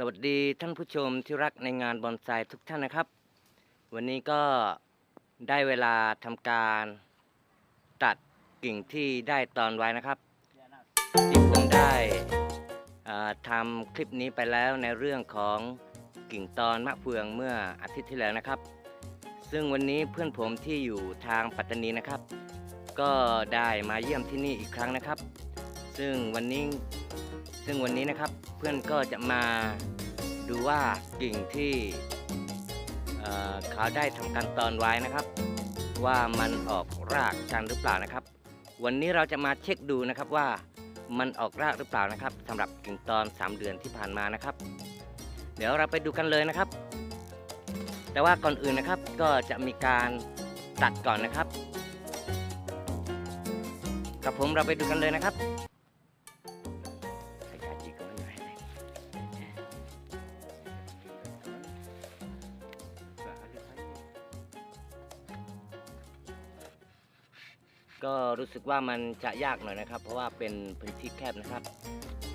สวัสดีท่านผู้ชมที่รักในงานบอนไซทุกท่านนะครับ วันนี้ก็ได้เวลาทำการตัดกิ่งที่ได้ตอนไว้นะครับที่ผมได้ทำคลิปนี้ไปแล้วในเรื่องของกิ่งตอนมะเฟืองเมื่ออาทิตย์ที่แล้วนะครับ ซึ่งวันนี้เพื่อนผมที่อยู่ทางปัตตานีนะครับ ก็ได้มาเยี่ยมที่นี่อีกครั้งนะครับ ซึ่งวันนี้ ซึ่งวันนี้นะครับเพื่อนก็จะมาดูว่ากิ่งที่เขาได้ทำการตอนไว้นะครับ ว่ามันออกรากกันหรือเปล่านะครับ วันนี้เราจะมาเช็คดูนะครับว่ามันออกรากหรือเปล่านะครับสำหรับกิ่งตอน 3 เดือนที่ผ่านมานะครับ เดี๋ยวเราไปดูกันเลยนะครับ แต่ว่าก่อนอื่นนะครับก็จะมีการตัดก่อนนะครับ กับผมเราไปดูกันเลยนะครับ รู้สึกว่ามันจะยากหน่อยนะครับ เพราะว่าเป็นพื้นที่แคบนะครับ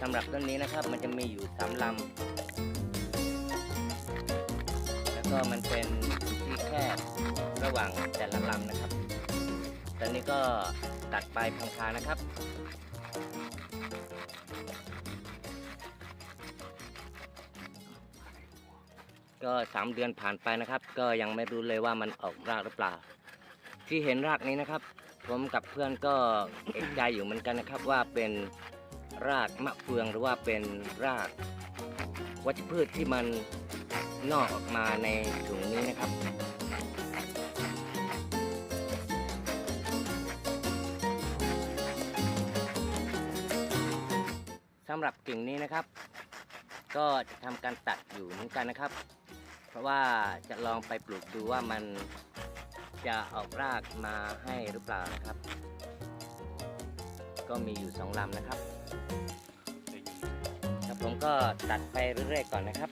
สำหรับต้นนี้นะครับ มันจะมีอยู่สามลำแล้วก็มันเป็นพื้นที่แคบระหว่างแต่ละลำนะครับ ตอนนี้ก็ตัดไปพังๆนะครับก็สามเดือนผ่านไปนะครับ ก็ยังไม่รู้เลยว่ามันออกรากหรือเปล่า ที่เห็นรากนี้นะครับ ผมกับเพื่อนก็เอกใจอยู่เหมือนกันนะครับว่าเป็นรากมะเฟืองหรือว่าเป็นรากวัชพืชที่มันนอกออกมาในถุงนี้นะครับ สำหรับกิ่งนี้นะครับ ก็จะทำการตัดอยู่เหมือนกันนะครับ เพราะว่าจะลองไปปลูกดูว่ามัน จะออกรากมาให้หรือเปล่านะครับ ก็มีอยู่สองลำนะครับ ครับผมก็ตัดไปเรื่อยๆก่อนนะครับ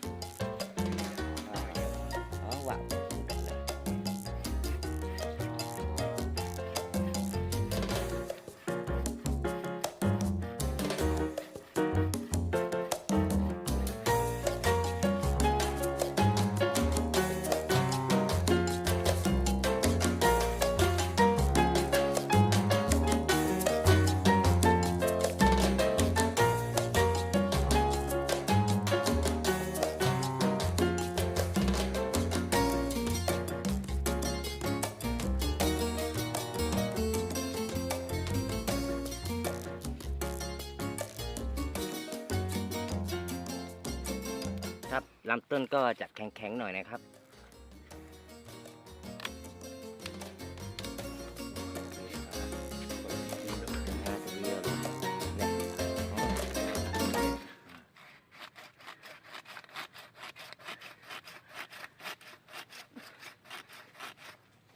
ลำต้นก็จะแข็งๆหน่อยนะครับ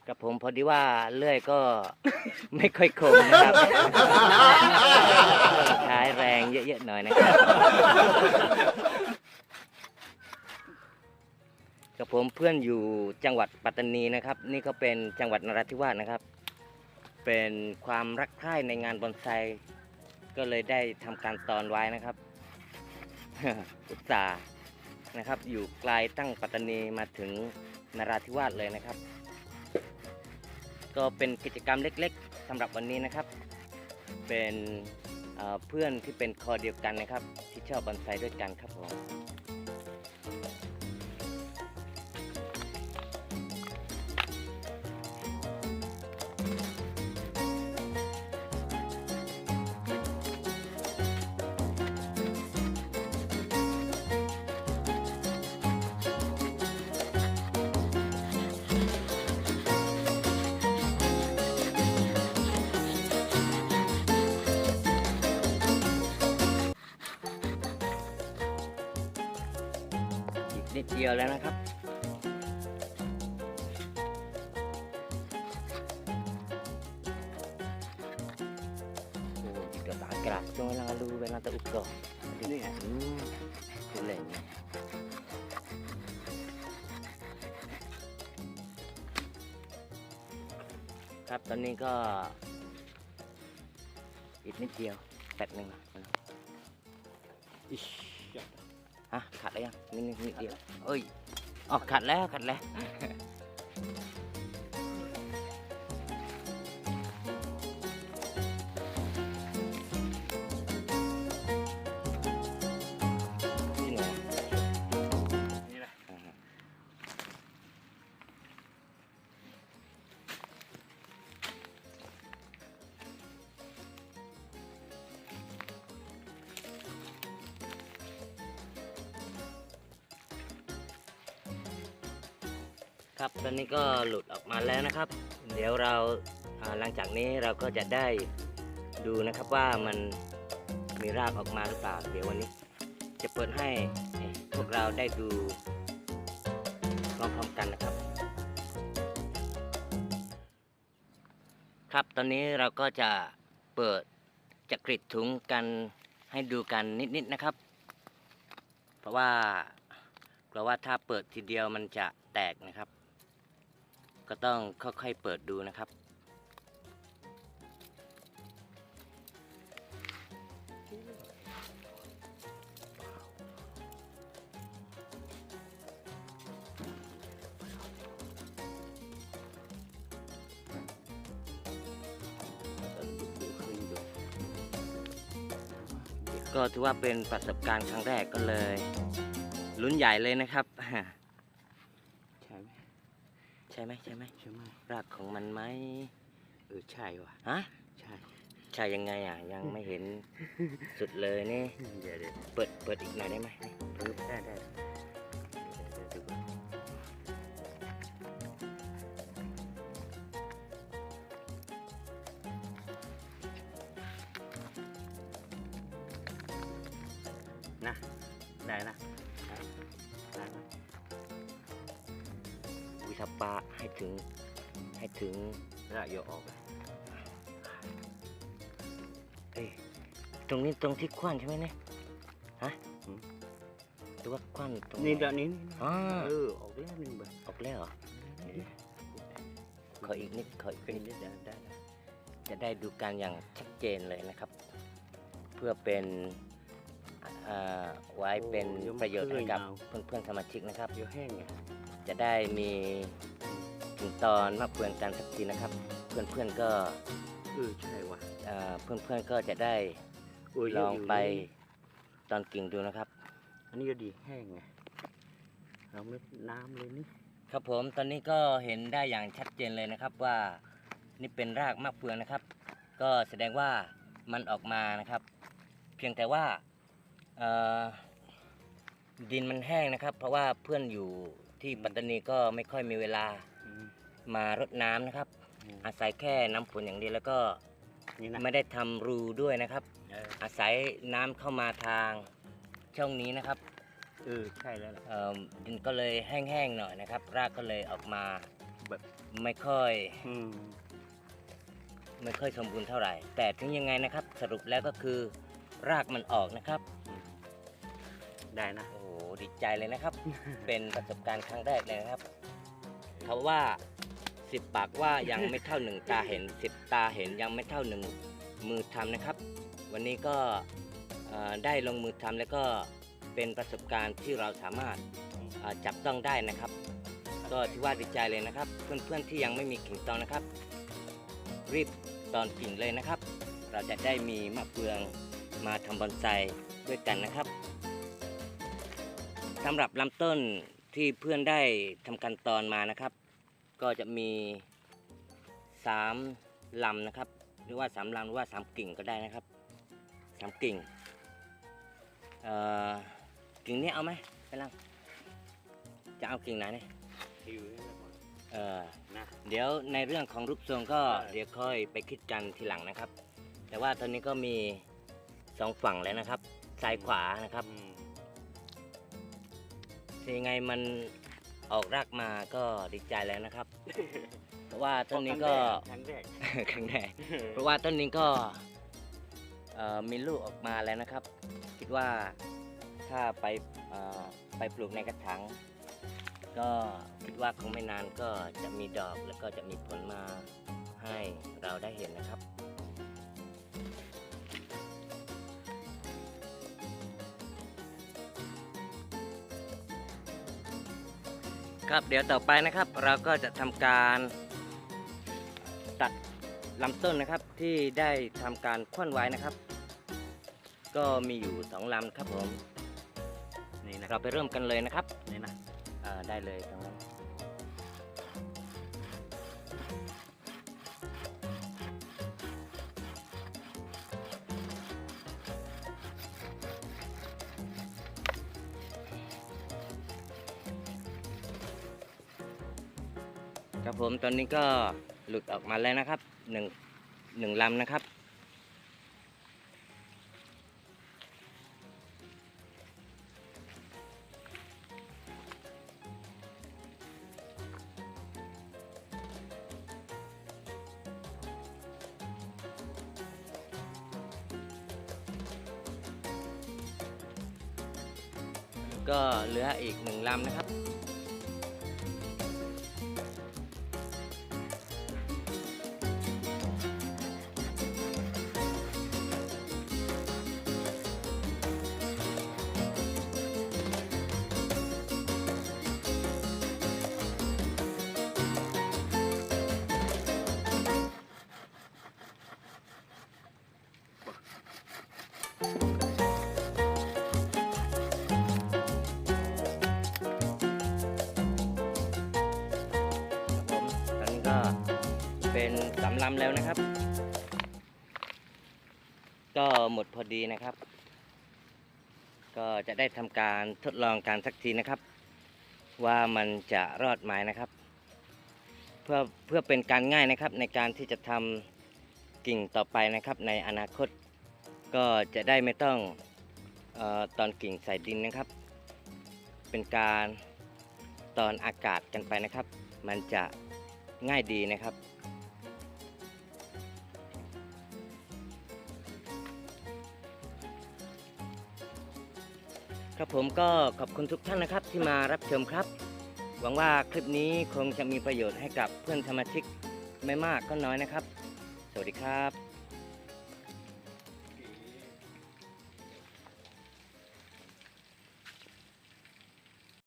กับผมพอดีว่าเลื่อยก็ไม่ค่อยคมนะครับ ใช้แรงเยอะๆหน่อยนะครับ กับผมเพื่อนอยู่จังหวัดปัตตานีนะครับ นี่ก็เป็นจังหวัดนราธิวาสนะครับ เป็นความรักใคร่ในงานบอนไซก็เลยได้ทำการตอนไว้นะครับอุตส่าห์นะครับ อยู่ไกลตั้งปัตตานีมาถึงนราธิวาสเลยนะครับ ก็เป็นกิจกรรมเล็กๆสำหรับวันนี้นะครับ เป็นเพื่อนที่เป็นคอเดียวกันนะครับ ที่ชอบบอนไซด้วยกันครับผม นิดเดียวแล้วนะครับ Oh, jika tak keras, jangan lalu benar tak uka. Ini kan, hmm, boleh. ครับตอนนี้ก็ อีกนิดเดียวแป๊บหนึ่งนะอิช่ะขาดแล้วยังนิดนิดนิดเดียวเอ้ยออกขัดแล้วขัดแล้ว ครับ ตอนนี้ก็หลุดออกมาแล้วนะครับ เดี๋ยวเราหลังจากนี้เราก็จะได้ดูนะครับว่ามันมีรากออกมาหรือเปล่า เดี๋ยววันนี้ จะเปิดให้พวกเราได้ดูพร้อมๆกันนะครับ ครับตอนนี้เราก็จะเปิดจะกรีดถุงกันให้ดูกันนิดๆนะครับ เพราะว่ากลัวว่าถ้าเปิดทีเดียวมันจะแตกนะครับ ก็ต้องค่อยๆเปิดดูนะครับ ก็ถือว่าเป็นประสบการณ์ครั้งแรกก็เลยลุ้นใหญ่เลยนะครับ ไหมใช่ไหมใช่ไหมใช่ไหมรากของมันไหมเออใช่ว่ะฮะใช่ใช่ยังไงอะยังไม่เห็นสุดเลยนี่เดี๋ยวเดี๋ยวเปิดเปิดอีกหน่อยได้ไหมเออได้ได้เดี๋ วิทับปลาให้ถึงให้ถึงแล้วโยกออกเลยเอ้ยตรงนี้ตรงที่ควันใช่ไหมเนี่ยฮะหรือว่าควันตรงนี่เดี๋ยวนี้อ๋อเออออกแล้วหนึ่งแบบออกแล้วเหรอขออีกนิดขออีกเป็นนิดได้ได้ได้จะได้ดูกันอย่างชัดเจนเลยนะครับ เพื่อเป็นอ่าไว้เป็นประโยชน์ให้กับเพื่อนๆสมาชิกนะครับเดี๋ยวแห้งไง จะได้มีถึงตอนมาเพื่อนกันสักทีนะครับ เพื่อนๆก็เออใช่ว่ะเอ่อเพื่อนๆก็จะได้โอ้ยลองไปเยะยู่ตอนกิ่งดูนะครับ อันนี้ก็ดีแห้งไงเราไม่น้ำเลยนี่ครับผมตอนนี้ก็เห็นได้อย่างชัดเจนเลยนะครับว่านี่เป็นรากมะเฟืองนะครับ ก็แสดงว่ามันออกมานะครับ เพียงแต่ว่าเอ่อดินมันแห้งนะครับ เพราะว่าเพื่อนอยู่ ที่ปัตตานีก็ไม่ค่อยมีเวลา อืม มารดน้ำนะครับอาศัยแค่น้ำฝนอย่างเดียวแล้วก็นี่นะ ไม่ได้ทำรูด้วยนะครับ เอออาศัยน้ำเข้ามาทางช่องนี้นะครับเออใช่แล้วล่ะ เอ่อดินก็เลยแห้งๆหน่อยนะครับ รากก็เลยออกมาแบบ ไม่ค่อยอืมไม่ค่อยสมบูรณ์เท่าไหร่ แต่ถึงยังไงนะครับ สรุปแล้วก็คือรากมันออกนะครับอืมได้นะโอ้โห ดีใจเลยนะครับ เป็นประสบการณ์ครั้งแรกเลยนะครับเขาว่าสิบปากว่ายังไม่เท่าหนึ่งตาเห็นสิบตาเห็นยังไม่เท่าหนึ่งมือทำนะครับ วันนี้ก็ได้ลงมือทำแล้วก็เป็นประสบการณ์ที่เราสามารถจับต้องได้นะครับ ก็ถือว่าดีใจเลยนะครับ เพื่อนๆที่ยังไม่มีกิ่งตองนะครับ รีบตอนกิ่งเลยนะครับ เราจะได้มีมะเฟืองมาทำบอนไซด้วยกันนะครับ สำหรับลำต้นที่เพื่อนได้ทำการตอนมานะครับ ก็จะมีสามลำนะครับ หรือว่าสามลำหรือว่าสามกิ่งก็ได้นะครับสามกิ่งเอ่อกิ่งนี้เอาไหมไปลังจะเอากิ่งไหนเนี่ยเออนะเดี๋ยวในเรื่องของรูปทรงก็เดี๋ยวค่อยไปคิดกันทีหลังนะครับ แต่ว่าตอนนี้ก็มีสองฝั่งแล้วนะครับซ้ายขวานะครับ ยังไงมันออกรากมาก็ดีใจแล้วนะครับ เพราะว่าต้นนี้ก็ ครั้งแรก ครั้งแรก เพราะว่าต้นนี้ก็เอ่อมีลูกออกมาแล้วนะครับ คิดว่าถ้าไปเอ่อไปปลูกในกระถางก็คิดว่าคงไม่นานก็จะมีดอกแล้วก็จะมีผลมาให้เราได้เห็นนะครับ ครับเดี๋ยวต่อไปนะครับเราก็จะทำการตัดลำต้นนะครับที่ได้ทำการคว่นไว้นะครับ ก็มีอยู่สองลำครับผมนี่นะคเรารับไปเริ่มกันเลยนะครับนี่นะได้เลยตรงนั้น ครับผมตอนนี้ก็หลุดออกมาแล้วนะครับหนึ่งหนึ่งลำนะครับ ก็เหลืออีกหนึ่งลำนะครับ เป็นสามลำแล้วนะครับ ก็หมดพอดีนะครับ ก็จะได้ทำการทดลองการสักทีนะครับ ว่ามันจะรอดไหมนะครับ เพื่อเพื่อเป็นการง่ายนะครับในการที่จะทำกิ่งต่อไปนะครับในอนาคต ก็จะได้ไม่ต้องออตอนกิ่งใส่ดินนะครับ เป็นการตอนอากาศกันไปนะครับ มันจะง่ายดีนะครับ ครับผมก็ขอบคุณทุกท่านนะครับที่มารับชมครับ หวังว่าคลิปนี้คงจะมีประโยชน์ให้กับเพื่อนสมาชิกไม่มากก็น้อยนะครับ สวัสดีครับ